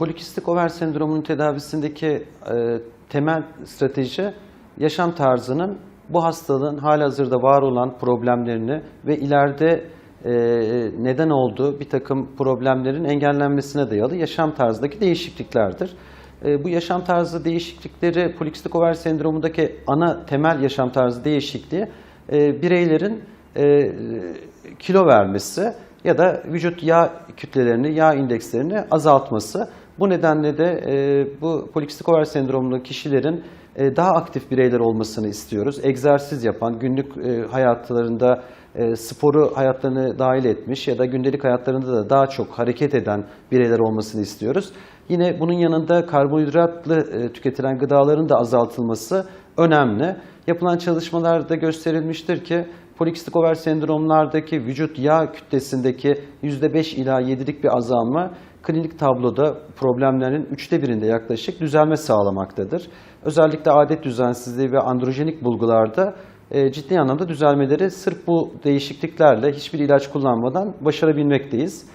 Polikistik over sendromunun tedavisindeki e, temel strateji yaşam tarzının bu hastalığın halihazırda var olan problemlerini ve ileride e, neden olduğu bir takım problemlerin engellenmesine dayalı yaşam tarzındaki değişikliklerdir. E, bu yaşam tarzı değişiklikleri polikistik over sendromundaki ana temel yaşam tarzı değişikliği e, bireylerin e, kilo vermesi ya da vücut yağ kütlelerini, yağ indekslerini azaltması. Bu nedenle de e, bu polikistik over sendromlu kişilerin e, daha aktif bireyler olmasını istiyoruz. Egzersiz yapan, günlük e, hayatlarında e, sporu hayatlarına dahil etmiş ya da gündelik hayatlarında da daha çok hareket eden bireyler olmasını istiyoruz. Yine bunun yanında karbonhidratlı e, tüketilen gıdaların da azaltılması önemli. Yapılan çalışmalarda gösterilmiştir ki polikistik over sendromlardaki vücut yağ kütlesindeki %5 ila 7'lik bir azalma klinik tabloda problemlerin üçte birinde yaklaşık düzelme sağlamaktadır. Özellikle adet düzensizliği ve androjenik bulgularda e, ciddi anlamda düzelmeleri sırf bu değişikliklerle hiçbir ilaç kullanmadan başarabilmekteyiz.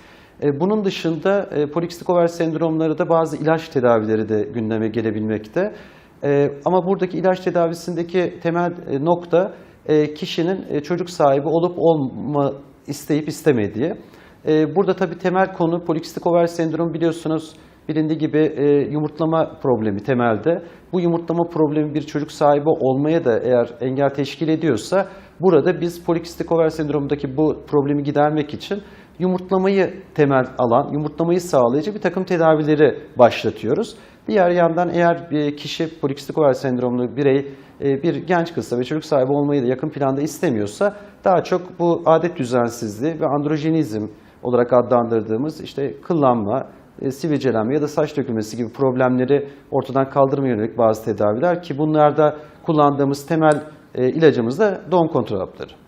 E, Bunun dışında e, polikistik over sendromları da bazı ilaç tedavileri de gündeme gelebilmekte. E, Ama buradaki ilaç tedavisindeki temel e, nokta e, kişinin e, çocuk sahibi olup olma isteyip istemediği. E, Burada tabii temel konu polikistik over sendrom biliyorsunuz bilindiği gibi e, yumurtlama problemi temelde. Bu yumurtlama problemi bir çocuk sahibi olmaya da eğer engel teşkil ediyorsa burada biz polikistik over sendromundaki bu problemi gidermek için yumurtlamayı temel alan, yumurtlamayı sağlayıcı bir takım tedavileri başlatıyoruz. Diğer yandan eğer bir kişi polikistik over sendromlu birey e, bir genç kızsa ve çocuk sahibi olmayı da yakın planda istemiyorsa daha çok bu adet düzensizliği ve androjenizm olarak adlandırdığımız işte kıllanma, e, sivilcelenme ya da saç dökülmesi gibi problemleri ortadan kaldırmaya yönelik bazı tedaviler ki bunlarda kullandığımız temel e, ilacımız da doğum kontrol hapları.